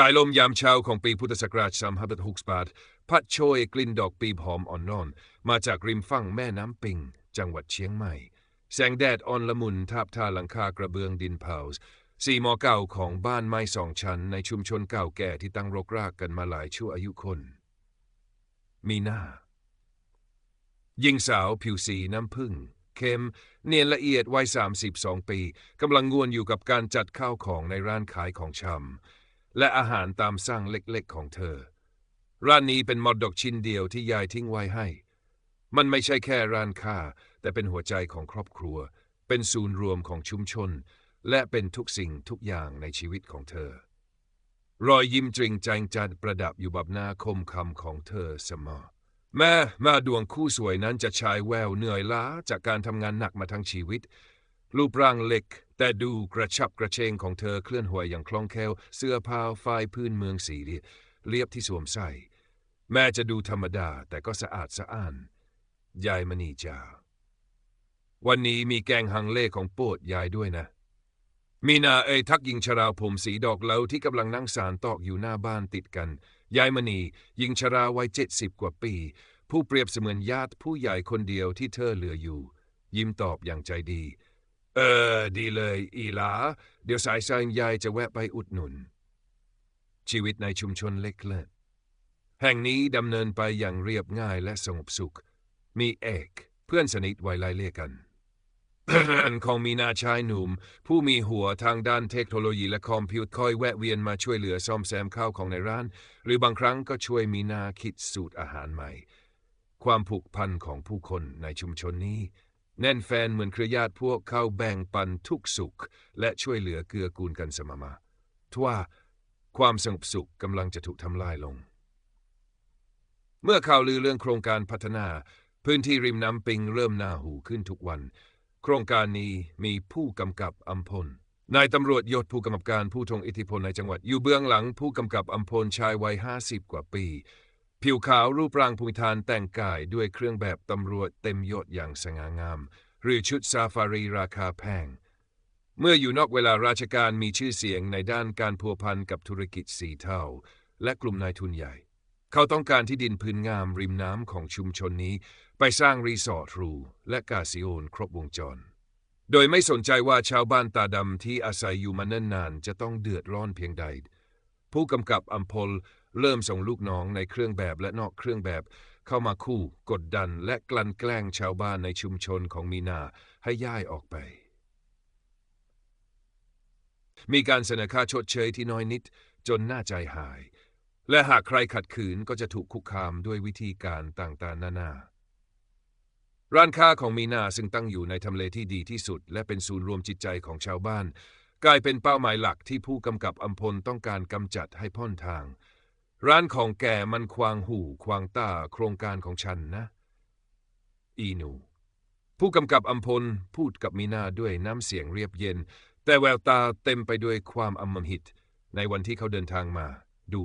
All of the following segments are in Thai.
สายลมยามเช้าของปีพุทธศักราช2568 พัดโชยกลิ่นดอกปีบหอมอ่อนนอน มาจากริมฝั่งแม่น้ำปิง จังหวัดเชียงใหม่ แสงแดดอ่อนละมุนทาบทาหลังคากระเบื้องดินเผาสี่มอเก่าของบ้านไม้สองชั้นในชุมชนเก่าแก่ที่ตั้งรกรากกันมาหลายชั่วอายุคน มีหน้าหญิงสาวผิวสีน้ำผึ้งเข้มเนียนละเอียดวัย 32 ปีกำลังงวนอยู่กับการจัดข้าวของในร้านขายของชำ และอาหารตามสั่งเล็กๆของเธอ ร้านนี้เป็นมอดดอกชิ้นเดียวที่ยายทิ้งไว้ให้ มันไม่ใช่แค่ร้านค้า แต่เป็นหัวใจของครอบครัว เป็นศูนย์รวมของชุมชน และเป็นทุกสิ่งทุกอย่างในชีวิตของเธอ รอยยิ้มจริงใจจัดประดับอยู่บบหน้าคมคำของเธอเสมอแม่มาดวงคู่สวยนั้นจะชายแววเหนื่อยล้าจากการทำงานหนักมาทั้งชีวิต รูปร่างเล็ก แต่ดูกระชับกระเชงของเธอเคลื่อนไหวอย่างคล่องแคล่ว เสื้อผ้าฝ้ายพื้นเมืองสีเรียบที่สวมใส่ แม่จะดูธรรมดาแต่ก็สะอาดสะอ้าน ยายมณีจา วันนี้มีแกงฮังเล่ของโปดยายด้วยนะ มีนาเอยทักยิงชราผมสีดอกเหลาที่กำลังนั่งสารตอกอยู่หน้าบ้านติดกัน ยายมณีหญิงชราวัยเจ็ดสิบกว่าปี ผู้เปรียบเสมือนญาติผู้ใหญ่คนเดียวที่เธอเหลืออยู่ ยิ้มตอบอย่างใจดี เออ ดีเลยอีลา เดี๋ยวสายสายยายจะแวะไปอุดหนุน ชีวิตในชุมชนเล็กๆแห่งนี้ดำเนินไปอย่างเรียบง่ายและสงบสุข มีเอกเพื่อนสนิทไว้ไล่เลี่ยกันของมีนาชายหนุ่ม ผู้มีหัวทางด้านเทคโนโลยีและคอมพิวเตอร์คอยแวะเวียนมาช่วยเหลือซ่อมแซมข้าวของในร้าน หรือบางครั้งก็ช่วยมีนาคิดสูตรอาหารใหม่ ความผูกพันของผู้คนในชุมชนนี้ แน่นแฟนเหมือนเครือญาติพวกเขาแบ่งปันทุกสุข และช่วยเหลือเกื้อกูลกันเสมอมาทว่าความสงบสุขกำลังจะถูกทำลายลง เมื่อข่าวลือเรื่องโครงการพัฒนา พื้นที่ริมน้ำปิงเริ่มน่าหูขึ้นทุกวัน โครงการนี้มีผู้กำกับอัมพลนายตำรวจยศผู้กำกับการผู้ทรงอิทธิพลในจังหวัดอยู่เบื้องหลังผู้กำกับอัมพลชายวัยห้าสิบกว่าปี ผิวขาวรูปร่างภูมิฐานแต่งกายด้วยเครื่องแบบตำรวจเต็มยศอย่างสง่างาม หรือชุดซาฟารีราคาแพง เมื่ออยู่นอกเวลาราชการมีชื่อเสียงในด้านการพัวพันกับธุรกิจสีเทาและกลุ่มนายทุนใหญ่ เขาต้องการที่ดินพื้นงามริมน้ำของชุมชนนี้ ไปสร้างรีสอร์ทรูและกาซิโอนครบวงจร โดยไม่สนใจว่าชาวบ้านตาดำที่อาศัยอยู่มาเนิ่นนานจะต้องเดือดร้อนเพียงใด ผู้กำกับอัมพล เริ่มส่งลูกน้องในเครื่องแบบและนอกเครื่องแบบ เข้ามาคู่ กดดันและกลั่นแกล้งชาวบ้านในชุมชนของมีนาให้ย้ายออกไป มีการเสนอค่าชดเชยที่น้อยนิดจนน่าใจหาย และหากใครขัดขืนก็จะถูกคุกคามด้วยวิธีการต่างๆ นานาร้านค้าของมีนาซึ่งตั้งอยู่ในทำเลที่ดีที่สุด และเป็นศูนย์รวมจิตใจของชาวบ้าน กลายเป็นเป้าหมายหลักที่ผู้กำกับอัมพลต้องการกำจัดให้พ้นทาง ร้านของแกมันควางหูควางตาโครงการของฉันนะ อีนู ผู้กำกับอัมพลพูดกับมีนาด้วยน้ำเสียงเรียบเย็น แต่แววตาเต็มไปด้วยความอมหิต ในวันที่เขาเดินทางมา ดู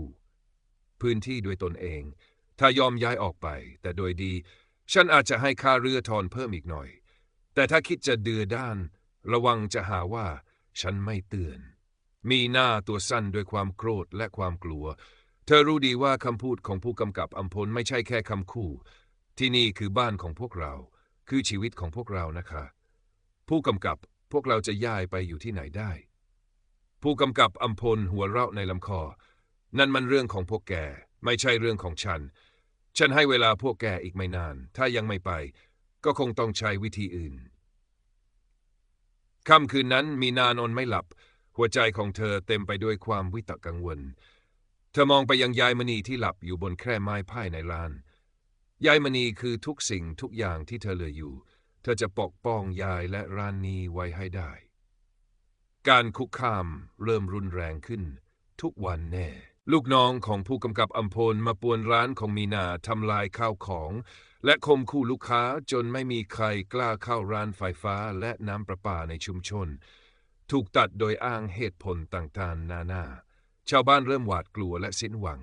พื้นที่ด้วยตนเอง ถ้ายอมย้ายออกไป แต่โดยดี ฉันอาจจะให้ค่าเรือทอนเพิ่มอีกหน่อย แต่ถ้าคิดจะเดือด้าน ระวังจะหาว่า ฉันไม่เตือน มีหน้าตัวสั้นด้วยความโกรธและความกลัว ธอรู้ดีว่าคำพูดของผู้กำกับอัมพลไม่ใช่แค่คำคู่ ที่นี่คือบ้านของพวกเรา คือชีวิตของพวกเรานะคะ ผู้กำกับพวกเราจะย้ายไปอยู่ที่ไหนได้ ผู้กำกับอัมพลหัวเราะในลำคอ นั่นมันเรื่องของพวกแก ไม่ใช่เรื่องของฉัน ฉันให้เวลาพวกแกอีกไม่นาน ถ้ายังไม่ไป ก็คงต้องใช้วิธีอื่นค่ำคืนนั้นมีนานอนไม่หลับ หัวใจของเธอเต็มไปด้วยความวิตกกังวล เธอมองไปยังยายมณีที่หลับอยู่บนแคร่ไม้ไผ่ในลาน ยายมณีคือทุกสิ่งทุกอย่างที่เธอเหลืออยู่ เธอจะปกป้องยายและร้านนี้ไว้ให้ได้ การคุกคามเริ่มรุนแรงขึ้น ทุกวันแน่ ลูกน้องของผู้กำกับอัมพลมาปวนร้านของมีนาทำลายข้าวของ และคมคู่ลูกค้าจนไม่มีใครกล้าเข้าร้านไฟฟ้าและน้ำประปาในชุมชน ถูกตัดโดยอ้างเหตุผลต่างๆ นานา ชาวบ้านเริ่มหวาดกลัวและสิ้นหวัง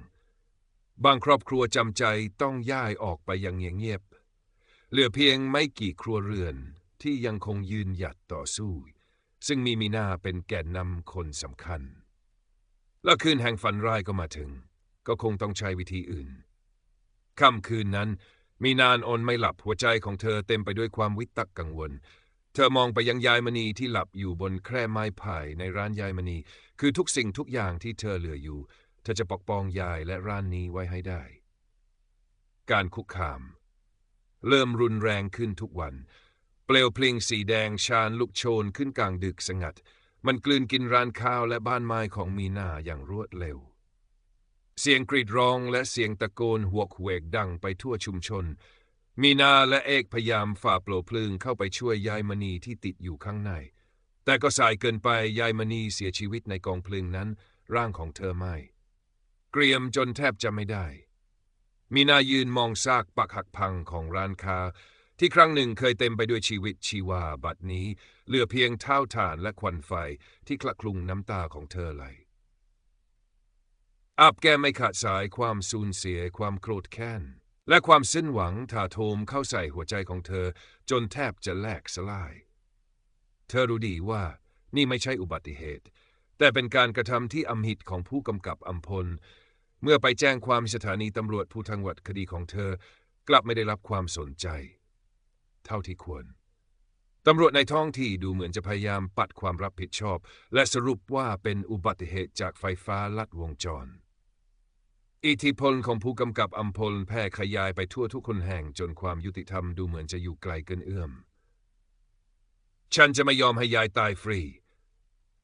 บางครอบครัวจำใจต้องย้ายออกไปอย่างเงียบเหลือเพียงไม่กี่ครัวเรือนที่ยังคงยืนหยัดต่อสู้ ซึ่งมีมีนาเป็นแก่นนำคนสำคัญ แล้วคืนแห่งฝันร้ายก็มาถึง ก็คงต้องใช้วิธีอื่นค่ำคืนนั้น มีนานอนไม่หลับหัวใจของเธอเต็มไปด้วยความวิตกกังวล เธอมองไปยังยายมณีที่หลับอยู่บนแคร่ไม้ไผ่ในร้านยายมณี คือทุกสิ่งทุกอย่างที่เธอเหลืออยู่ เธอจะปกป้องยายและร้านนี้ไว้ให้ได้ การคุกคาม เริ่มรุนแรงขึ้นทุกวัน เปลวเพลิงสีแดงชานลุกโชนขึ้นกลางดึกสงัด มันกลืนกินร้านข้าวและบ้านไม้ของมีนาอย่างรวดเร็ว เสียงกรีดร้องและเสียงตะโกนหวกเวกดังไปทั่วชุมชน มีนาและเอกพยายามฝ่าเปลพลิงเข้าไปช่วยยายมณีที่ติดอยู่ข้างใน แต่ก็สายเกินไปยายมณีเสียชีวิตในกองเพลิงนั้น ร่างของเธอไหม่เกรียมจนแทบจะไม่ได้ มีนายืนมองซากปักหักพังของร้านค้า ที่ครั้งหนึ่งเคยเต็มไปด้วยชีวิตชีวาบัดนี้ เหลือเพียงเท่าฐานและควันไฟที่คละคลุงน้ำตาของเธอไหลอับแก้ไม่ขาดสายความสูญเสียความโกรธแค้น และความสิ้นหวังถาโถมเข้าใส่หัวใจของเธอ จนแทบจะแหลกสลาย เธอรู้ดีว่านี่ไม่ใช่อุบัติเหตุ แต่เป็นการกระทำที่อำหิตของผู้กำกับอัมพล เมื่อไปแจ้งความสถานีตำรวจภูทางวัดคดีของเธอ กลับไม่ได้รับความสนใจ เท่าที่ควรตำรวจในท้องที่ดูเหมือนจะพยายามปัดความรับผิดชอบ และสรุปว่าเป็นอุบัติเหตุจากไฟฟ้าลัดวงจร อิทธิพลของผู้กำกับอัมพลแพร่ขยายไปทั่วทุกคนแห่งจนความยุติธรรมดูเหมือนจะอยู่ไกลเกินเอื้อม ฉันจะไม่ยอมให้ยายตายฟรี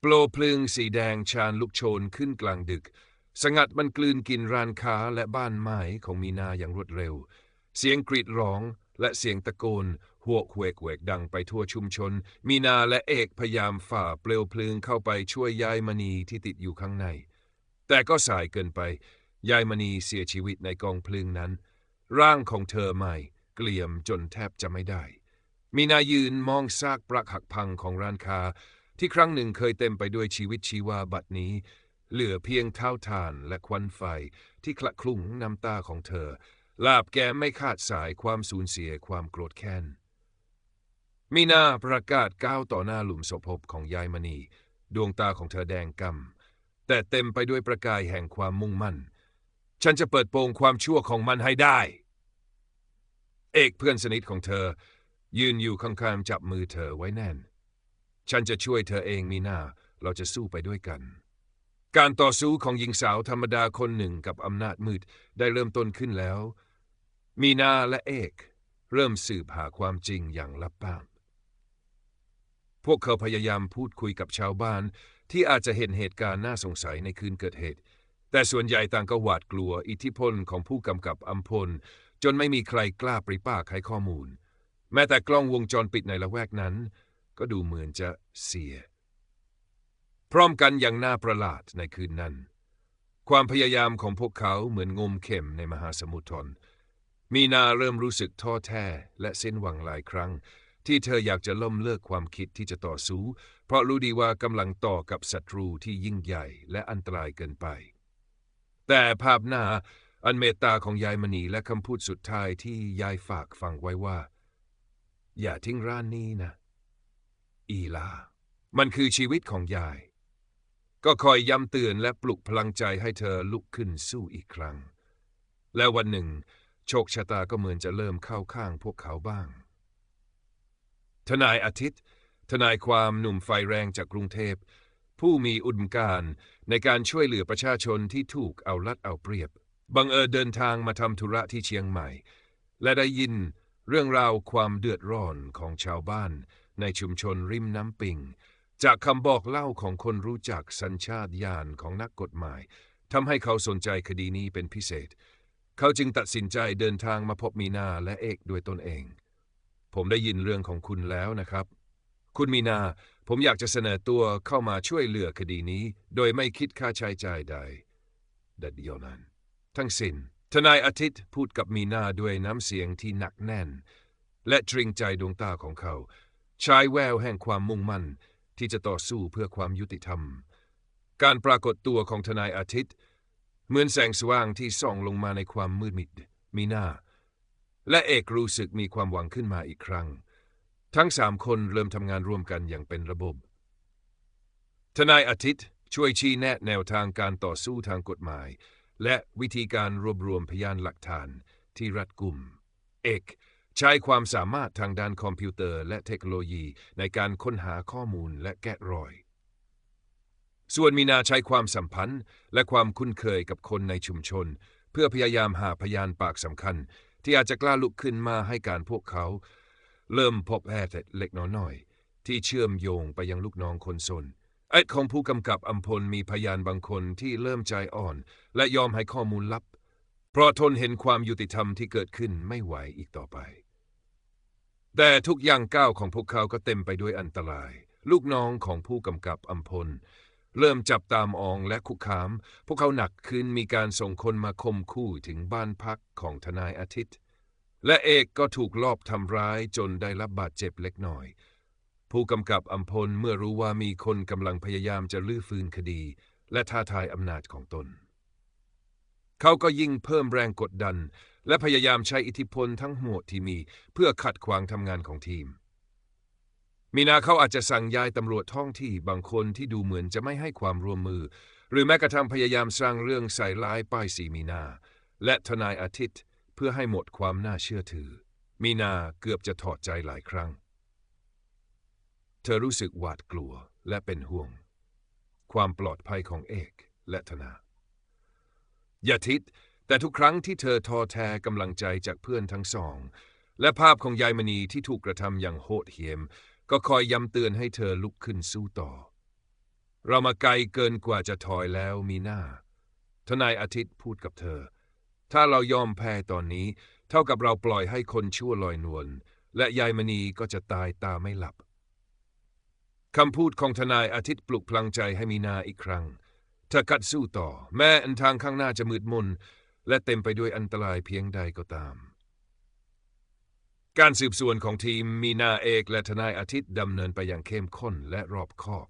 โปลเพลิงสีแดงชานลุกโชนขึ้นกลางดึก สงัดมันกลืนกินร้านค้าและบ้านไม้ของมีนาอย่างรวดเร็ว เสียงกรีดร้องและเสียงตะโกนหวกเวกเวกดังไปทั่วชุมชน มีนาและเอกพยายามฝ่าเปลวเพลิงเข้าไปช่วยยายมณีที่ติดอยู่ข้างใน แต่ก็สายเกินไป ยายมณีเสียชีวิตในกองเพลิงนั้น ร่างของเธอใหม่เกลี่ยมจนแทบจะไม่ได้ มีนายืนมองซากปรักหักพังของร้านค้า ที่ครั้งหนึ่งเคยเต็มไปด้วยชีวิตชีวาบัดนี้ เหลือเพียงเท่าทานและควันไฟที่คละคลุ้งน้ำตาของเธอ ลาบแกไม่ขาดสายความสูญเสียความโกรธแค้นมีนาประกาศก้าวต่อหน้าหลุมศพพของยายมณี ดวงตาของเธอแดงกำแต่เต็มไปด้วยประกายแห่งความมุ่งมั่น ฉันจะเปิดโปงความชั่วของมันให้ได้ เอกเพื่อนสนิทของเธอ ยืนอยู่ข้างๆจับมือเธอไว้แน่น ฉันจะช่วยเธอเองมีนาเราจะสู้ไปด้วยกัน การต่อสู้ของหญิงสาวธรรมดาคนหนึ่งกับอำนาจมืดได้เริ่มต้นขึ้นแล้ว มีนาและเอก เริ่มสืบหาความจริงอย่างลับบ้าง พวกเขาพยายามพูดคุยกับชาวบ้านที่อาจจะเห็นเหตุการณ์น่าสงสัยในคืนเกิดเหตุ แต่ส่วนใหญ่ต่างก็หวาดกลัวอิทธิพลของผู้กำกับอัมพล จนไม่มีใครกล้าปริปากให้ข้อมูล แม้แต่กล้องวงจรปิดในละแวกนั้น ก็ดูเหมือนจะเสีย พร้อมกันอย่างน่าประหลาดในคืนนั้น ความพยายามของพวกเขาเหมือนงมเข็มในมหาสมุทรทนมีนาเริ่มรู้สึกท้อแท้และเส้นหวังหลายครั้ง ที่เธออยากจะล้มเลิกความคิดที่จะต่อสู้ เพราะรู้ดีว่ากำลังต่อกับศัตรูที่ยิ่งใหญ่และอันตรายเกินไป แต่ภาพหน้าอันเมตตาของยายมณีและคำพูดสุดท้ายที่ยายฝากฟังไว้ว่า อย่าทิ้งร้านนี้นะ อีลา มันคือชีวิตของยาย ก็คอยย้ำเตือนและปลุกพลังใจให้เธอลุกขึ้นสู้อีกครั้ง และวันหนึ่ง โชคชะตาก็เหมือนจะเริ่มเข้าข้างพวกเขาบ้าง ทนายอาทิตย์ ทนายความหนุ่มไฟแรงจากกรุงเทพ ผู้มีอุดมการณ์ในการช่วยเหลือประชาชนที่ถูกเอารัดเอาเปรียบ บังเอิญเดินทางมาทำธุระที่เชียงใหม่ และได้ยินเรื่องราวความเดือดร้อนของชาวบ้าน ในชุมชนริมน้ำปิง จากคำบอกเล่าของคนรู้จักสัญชาตญาณของนักกฎหมายทำให้เขาสนใจคดีนี้เป็นพิเศษ เขาจึงตัดสินใจเดินทางมาพบมีนาและเอกด้วยตนเอง ผมได้ยินเรื่องของคุณแล้วนะครับ คุณมีนา ผมอยากจะเสนอตัวเข้ามาช่วยเหลือคดีนี้ โดยไม่คิดค่าใช้จ่ายใดแต่เดียวนั้น ทั้งสิน้น ทนายอาทิตย์พูดกับมีนาด้วยน้ำเสียงที่หนักแน่น และตรึงใจดวงตาของเขาชายแววแห่งความมุ่งมั่นที่จะต่อสู้เพื่อความยุติธรรม การปรากฏตัวของทนายอาทิตย์ เหมือนแสงสว่างที่ส่องลงมาในความมืดมิด มีนาและเอกรู้สึกมีความหวังขึ้นมาอีกครั้ง ทั้งสามคนเริ่มทำงานร่วมกันอย่างเป็นระบบ ทนายอาทิตย์ช่วยชี้แนะแนวทางการต่อสู้ทางกฎหมาย และวิธีการรวบรวมพยานหลักฐานที่รัดกุม เอก ใช้ความสามารถทางด้านคอมพิวเตอร์และเทคโนโลยีในการค้นหาข้อมูลและแกะรอย ส่วนมีนาใช้ความสัมพันธ์ และความคุ้นเคยกับคนในชุมชน เพื่อพยายามหาพยานปากสำคัญ ที่อาจจะกล้าลุกขึ้นมาให้การพวกเขา เริ่มพบแพทย์เล็กน้อยๆที่เชื่อมโยงไปยังลูกน้องคนสนไอ้ของผู้กำกับอัมพลมีพยานบางคนที่เริ่มใจอ่อน และยอมให้ข้อมูลลับ เพราะทนเห็นความยุติธรรมที่เกิดขึ้นไม่ไหวอีกต่อไป แต่ทุกอย่างก้าวของพวกเขาก็เต็มไปด้วยอันตราย ลูกน้องของผู้กำกับอัมพล เริ่มจับตามองและคุกคาม พวกเขาหนักขึ้นมีการส่งคนมาคมคู่ถึงบ้านพักของทนายอาทิตย์ และเอกก็ถูกลอบทำร้ายจนได้รับบาดเจ็บเล็กน้อย ผู้กำกับอัมพลเมื่อรู้ว่ามีคนกำลังพยายามจะลื้อฟื้นคดี และท้าทายอำนาจของตน เขาก็ยิ่งเพิ่มแรงกดดัน และพยายามใช้อิทธิพลทั้งหมดที่มี เพื่อขัดขวางทำงานของทีม มีนาเขาอาจจะสั่งย้ายตำรวจท้องที่บางคนที่ดูเหมือนจะไม่ให้ความร่วมมือ หรือแม้กระทั่งพยายามสร้างเรื่องใส่ร้ายป้ายสีมีนา และทนายอาทิตย์ เพื่อให้หมดความน่าเชื่อถือ มีนาเกือบจะถอดใจหลายครั้ง เธอรู้สึกหวาดกลัวและเป็นห่วง ความปลอดภัยของเอกและธนาอย่าทิด แต่ทุกครั้งที่เธอท้อแท้กำลังใจจากเพื่อนทั้งสอง และภาพของยายมณีที่ถูกกระทำอย่างโหดเหี้ยม ก็คอยย้ำเตือนให้เธอลุกขึ้นสู้ต่อ เรามาไกลเกินกว่าจะถอยแล้วมีหน้า ทนายอาทิตย์พูดกับเธอ ถ้าเรายอมแพ้ตอนนี้ เท่ากับเราปล่อยให้คนชั่วลอยนวลและยายมณีก็จะตายตาไม่หลับคำพูดของทนายอาทิตย์ปลุกพลังใจให้มีนาอีกครั้งเธอกัดสู้ต่อ แม้อันทางข้างหน้าจะมืดมนและเต็มไปด้วยอันตรายเพียงใดก็ตาม การสืบสวนของทีมมีนาเอกและทนายอาทิตย์ดำเนินไปอย่างเข้มข้นและรอบคอบ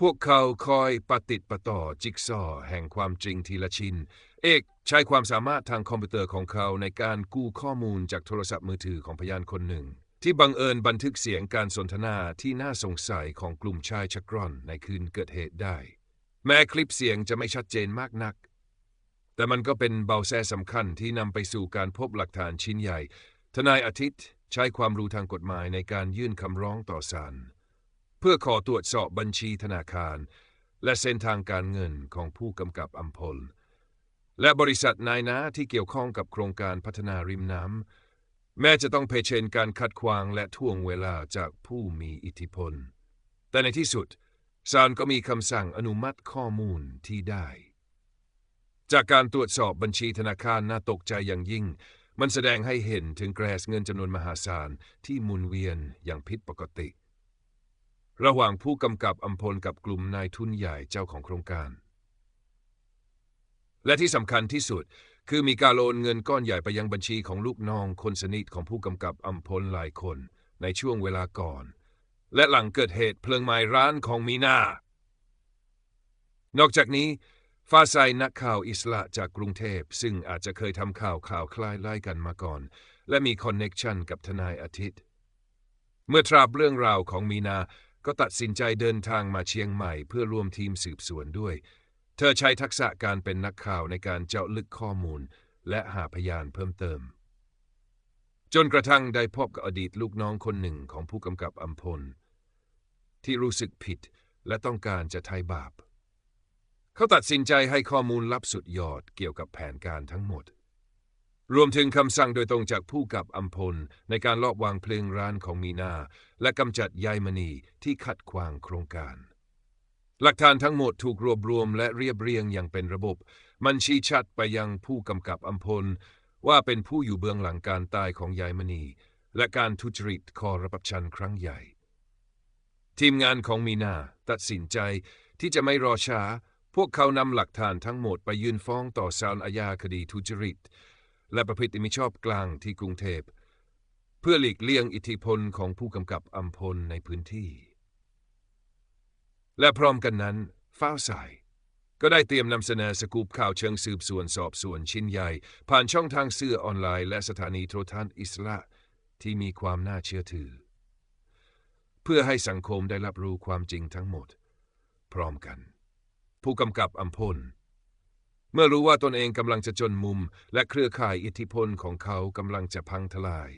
พวกเขาคอยปฏิติดประต่อจิ๊กซอว์แห่งความจริงทีละชิ้น เอกใช้ความสามารถทางคอมพิวเตอร์ของเขาในการกู้ข้อมูลจากโทรศัพท์มือถือของพยานคนหนึ่ง ที่บังเอิญบันทึกเสียงการสนทนาที่น่าสงสัยของกลุ่มชายชักร่อนในคืนเกิดเหตุได้ แม้คลิปเสียงจะไม่ชัดเจนมากนัก แต่มันก็เป็นเบาแสสำคัญที่นำไปสู่การพบหลักฐานชิ้นใหญ่ ทนายอาทิตย์ใช้ความรู้ทางกฎหมายในการยื่นคำร้องต่อศาล เพื่อขอตรวจสอบบัญชีธนาคาร และเส้นทางการเงินของผู้กำกับอัมพล และบริษัทนายนาที่เกี่ยวข้องกับโครงการพัฒนาริมน้ำแม้จะต้องเผชิญการขัดขวางและท่วงเวลาจากผู้มีอิทธิพล แต่ในที่สุดศาลก็มีคำสั่งอนุมัติข้อมูลที่ได้ จากการตรวจสอบบัญชีธนาคารน่าตกใจอย่างยิ่ง มันแสดงให้เห็นถึงแกรสเงินจำนวนมหาศาลที่หมุนเวียนอย่างผิดปกติ ระหว่างผู้กำกับอัมพลกับกลุ่มนายทุนใหญ่เจ้าของโครงการ และที่สำคัญที่สุดคือมีการโอนเงินก้อนใหญ่ไปยังบัญชีของลูกน้องคนสนิทของผู้กำกับอัมพลหลายคนในช่วงเวลาก่อน และหลังเกิดเหตุเพลิงไหม้ร้านของมีนา นอกจากนี้ฟาใสนักข่าวอิสระจากกรุงเทพ ซึ่งอาจจะเคยทำข่าวข่าวคล้ายไล่กันมาก่อน และมีคอนเน็กชันกับทนายอาทิตย์ เมื่อทราบเรื่องราวของมีนา ก็ตัดสินใจเดินทางมาเชียงใหม่เพื่อร่วมทีมสืบสวนด้วย เธอใช้ทักษะการเป็นนักข่าวในการเจาะลึกข้อมูล และหาพยานเพิ่มเติม จนกระทั่งได้พบกับอดีตลูกน้องคนหนึ่งของผู้กำกับอัมพล ที่รู้สึกผิดและต้องการจะไถ่บาป เขาตัดสินใจให้ข้อมูลลับสุดยอดเกี่ยวกับแผนการทั้งหมด รวมถึงคำสั่งโดยตรงจากผู้กับอัมพล ในการลอบวางเพลิงร้านของมีนา และกำจัดยายมณีที่ขัดขวางโครงการ หลักฐานทั้งหมดถูกรวบรวมและเรียบเรียงอย่างเป็นระบบ มันชี้ชัดไปยังผู้กำกับอัมพล ว่าเป็นผู้อยู่เบื้องหลังการตายของยายมณี และการทุจริตคอร์รัปชันครั้งใหญ่ ทีมงานของมีนาตัดสินใจที่จะไม่รอช้า พวกเขานำหลักฐานทั้งหมดไปยื่นฟ้องต่อศาลอาญาคดีทุจริต และประพฤติมิชอบกลางที่กรุงเทพ เพื่อหลีกเลี่ยงอิทธิพลของผู้กำกับอัมพลในพื้นที่ และพร้อมกันนั้นฟ้าวใสก็ได้เตรียมนำเสนอสกูปข่าวเชิงสืบสวนสอบสวนชิ้นใหญ่ ผ่านช่องทางสื่อออนไลน์และสถานีโทรทัศน์อิสระที่มีความน่าเชื่อถือ เพื่อให้สังคมได้รับรู้ความจริงทั้งหมด พร้อมกัน ผู้กำกับอัมพล เมื่อรู้ว่าตนเองกำลังจะจนมุม และเครือข่ายอิทธิพลของเขากำลังจะพังทลาย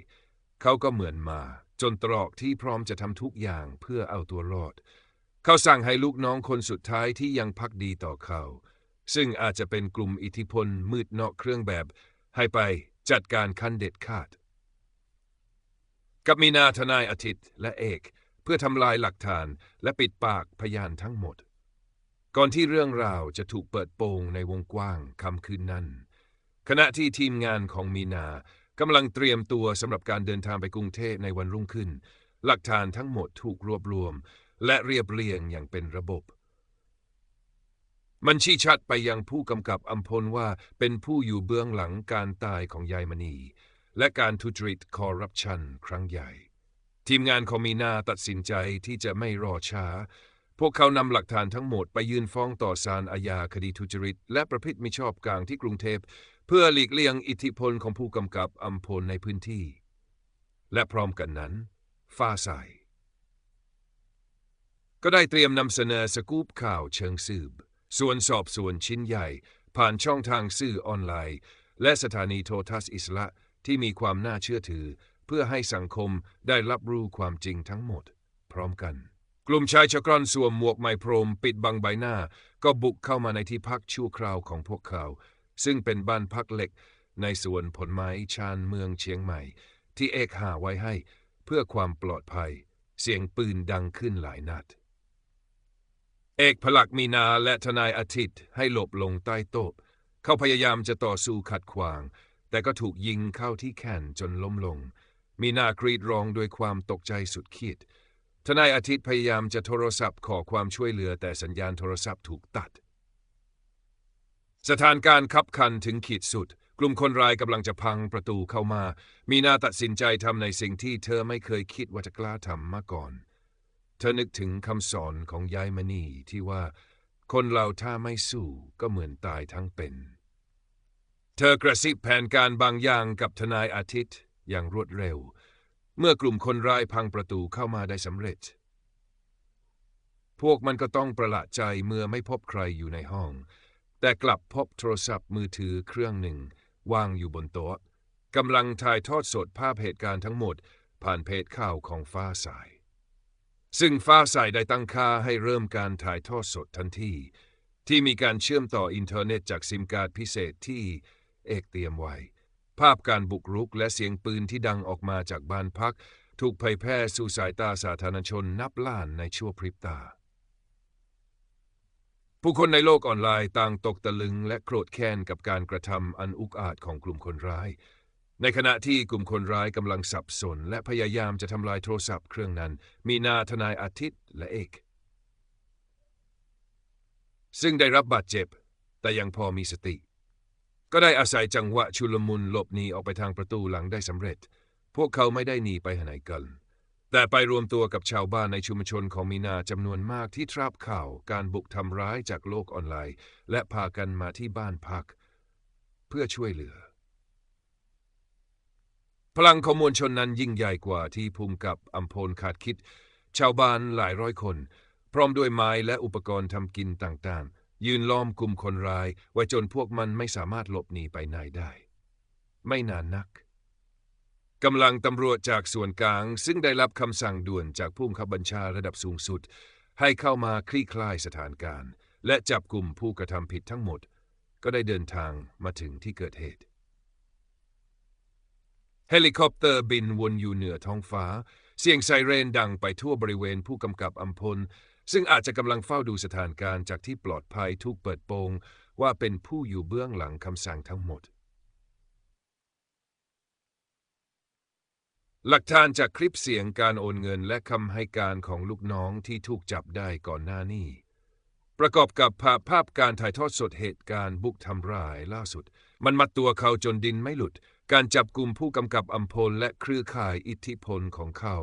เขาก็เหมือนมา จนตรอกที่พร้อมจะทำทุกอย่างเพื่อเอาตัวรอด เขาสั่งให้ลูกน้องคนสุดท้ายที่ยังพักดีต่อเขา ซึ่งอาจจะเป็นกลุ่มอิทธิพลมืดนอกเครื่องแบบ ให้ไปจัดการขั้นเด็ดขาด กับมีนาทนายอาทิตย์และเอก เพื่อทำลายหลักฐานและปิดปากพยานทั้งหมด ก่อนที่เรื่องราวจะถูกเปิดโปงในวงกว้างคำคืนนั้น ขณะที่ทีมงานของมีนากำลังเตรียมตัวสำหรับการเดินทางไปกรุงเทพในวันรุ่งขึ้น หลักฐานทั้งหมดถูกรวบรวม และเรียบเรียงอย่างเป็นระบบ มันชี้ชัดไปยังผู้กำกับอัมพลว่าเป็นผู้อยู่เบื้องหลังการตายของยายมณี และการทุจริตคอร์รัปชันครั้งใหญ่ ทีมงานของมีนาตัดสินใจที่จะไม่รอช้า พวกเขานำหลักฐานทั้งหมดไปยื่นฟ้องต่อศาลอาญาคดีทุจริต และประพฤติมิชอบกลางที่กรุงเทพ เพื่อหลีกเลี่ยงอิทธิพลของผู้กำกับอัมพลในพื้นที่ และพร้อมกันนั้น ฟ้าใสก็ได้เตรียมนำเสนอสกู๊ปข่าวเชิงสืบ ส่วนสอบสวนชิ้นใหญ่ ผ่านช่องทางสื่อออนไลน์ และสถานีโทรทัศน์อิสระที่มีความน่าเชื่อถือ เพื่อให้สังคมได้รับรู้ความจริงทั้งหมด พร้อมกัน กลุ่มชายชะกรอนสวมหมวกไมโพรมปิดบังใบหน้า ก็บุกเข้ามาในที่พักชั่วคราวของพวกเขา ซึ่งเป็นบ้านพักเหล็ก ในสวนผลไม้ชานเมืองเชียงใหม่ ที่เอกหาไว้ให้ เพื่อความปลอดภัย เสียงปืนดังขึ้นหลายนัด เอกพลักมีนาและทนายอาทิตย์ให้หลบลงใต้โต๊ะเขาพยายามจะต่อสู้ขัดขวาง แต่ก็ถูกยิงเข้าที่แขนจนล้มลง มีนากรีดร้องด้วยความตกใจสุดขีด ทนายอาทิตย์พยายามจะโทรศัพท์ขอความช่วยเหลือแต่สัญญาณโทรศัพท์ถูกตัด สถานการณ์คับขันถึงขีดสุด กลุ่มคนร้ายกำลังจะพังประตูเข้ามา มีนาตัดสินใจทำในสิ่งที่เธอไม่เคยคิดว่าจะกล้าทำมาก่อน เธอนึกถึงคำสอนของยายมณีที่ว่า คนเราถ้าไม่สู้ก็เหมือนตายทั้งเป็น เธอกระซิบแผนการบางอย่างกับทนายอาทิตย์อย่างรวดเร็ว เมื่อกลุ่มคนร้ายพังประตูเข้ามาได้สำเร็จ พวกมันก็ต้องประหลาดใจเมื่อไม่พบใครอยู่ในห้อง แต่กลับพบโทรศัพท์มือถือเครื่องหนึ่ง วางอยู่บนโต๊ะกำลังถ่ายทอดสดภาพเหตุการณ์ทั้งหมด ผ่านเพจข่าวของฟ้าสาย ซึ่งฟ้าใสได้ตั้งค่าให้เริ่มการถ่ายทอดสดทันทีที่มีการเชื่อมต่ออินเทอร์เน็ตจากซิมการ์ดพิเศษที่เอกเตรียมไว้ ภาพการบุกรุกและเสียงปืนที่ดังออกมาจากบ้านพัก ถูกเผยแพร่สู่สายตาสาธารณชนนับล้านในชั่วพริบตา ผู้คนในโลกออนไลน์ต่างตกตะลึงและโกรธแค้นกับการกระทำอันอุกอาจของกลุ่มคนร้าย ในขณะที่กลุ่มคนร้ายกำลังสับสน และพยายามจะทำลายโทรศัพท์เครื่องนั้น มีนาทนายอาทิตย์และเอก ซึ่งได้รับบาดเจ็บ แต่ยังพอมีสติ ก็ได้อาศัยจังหวะชุลมุนหลบหนีออกไปทางประตูหลังได้สำเร็จ พวกเขาไม่ได้หนีไปไหนกัน แต่ไปรวมตัวกับชาวบ้านในชุมชนของมีนาจำนวนมากที่ทราบข่าวการบุกทำร้ายจากโลกออนไลน์ และพากันมาที่บ้านพัก เพื่อช่วยเหลือ พลังของมวลชนนั้นยิ่งใหญ่กว่าที่ภูมิกับอัมพลขาดคิด ชาวบ้านหลายร้อยคน พร้อมด้วยไม้และอุปกรณ์ทำกินต่างๆ ยืนล้อมกลุ่มคนร้ายไว้จนพวกมันไม่สามารถหลบหนีไปไหนได้ ไม่นานนักกำลังตำรวจจากส่วนกลาง ซึ่งได้รับคำสั่งด่วนจากผู้บังคับบัญชาระดับสูงสุด ให้เข้ามาคลี่คลายสถานการณ์ และจับกลุ่มผู้กระทำผิดทั้งหมด ก็ได้เดินทางมาถึงที่เกิดเหตุ เฮลิคอปเตอร์บินวนอยู่เหนือท้องฟ้า เสียงไซเรนดังไปทั่วบริเวณผู้กำกับอัมพล ซึ่งอาจจะกำลังเฝ้าดูสถานการณ์จากที่ปลอดภัยถูกเปิดโปงว่าเป็นผู้อยู่เบื้องหลังคำสั่งทั้งหมด หลักฐานจากคลิปเสียงการโอนเงินและคำให้การของลูกน้องที่ถูกจับได้ก่อนหน้านี้ ประกอบกับภาพภาพการถ่ายทอดสดเหตุการณ์บุกทำร้ายล่าสุด มันมัดตัวเขาจนดินไม่หลุด การจับกลุ่มผู้กำกับอัมพลและเครือข่ายอิทธิพลของเขา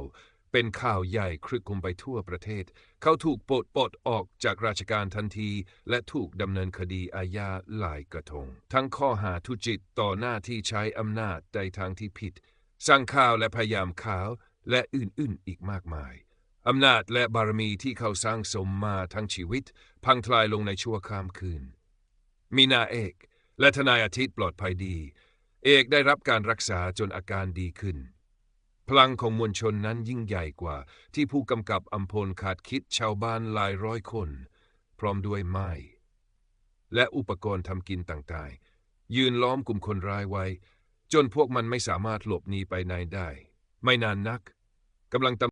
เป็นข่าวใหญ่ครึกคุมไปทั่วประเทศ เขาถูกปลดปลดออกจากราชการทันที และถูกดำเนินคดีอาญาหลายกระทง ทั้งข้อหาทุจริตต่อหน้าที่ใช้อำนาจในทางที่ผิด สร้างข่าวและพยายามข่าวและอื่นๆอีกมากมาย อำนาจและบารมีที่เขาสร้างสมมาทั้งชีวิต พังทลายลงในชั่วข้ามคืน มีนาเอก และทนายอาทิตย์ปลอดภัยดี เอกได้รับการรักษาจนอาการดีขึ้น พลังของมวลชนนั้นยิ่งใหญ่กว่า ที่ผู้กำกับอัมพลขาดคิดชาวบ้านหลายร้อยคน พร้อมด้วยไม้ และอุปกรณ์ทำกินต่างๆ ยืนล้อมกลุ่มคนร้ายไว้ จนพวกมันไม่สามารถหลบหนีไปไหนได้ ไม่นานนักกำลังตำ